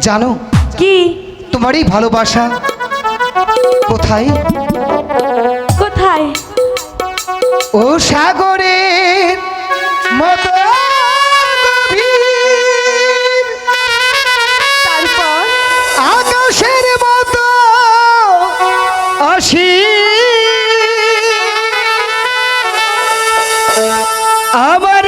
জানো? কি? তোমারই ভালোবাসা। কোথায়? কোথায়? ও সাগরে মতো আকাশের মতো আসি আমার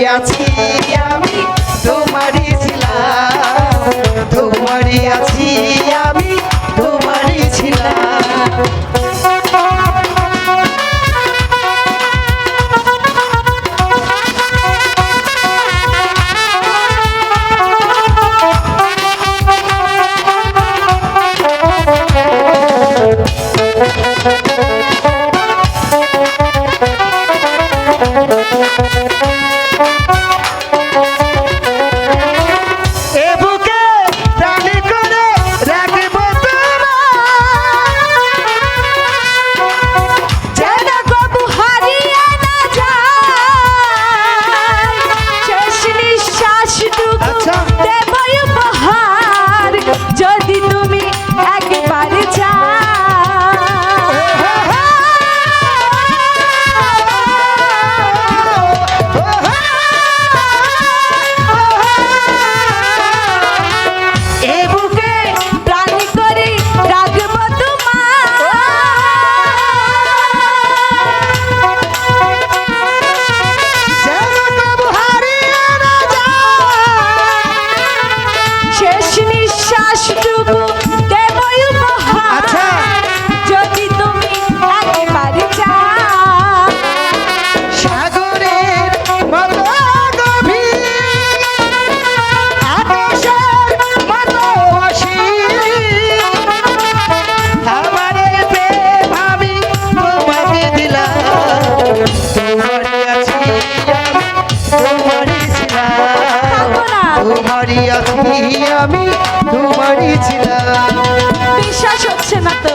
Yeah, আমি তোমারই ছিলাম। বিশ্বাস হচ্ছে না তো।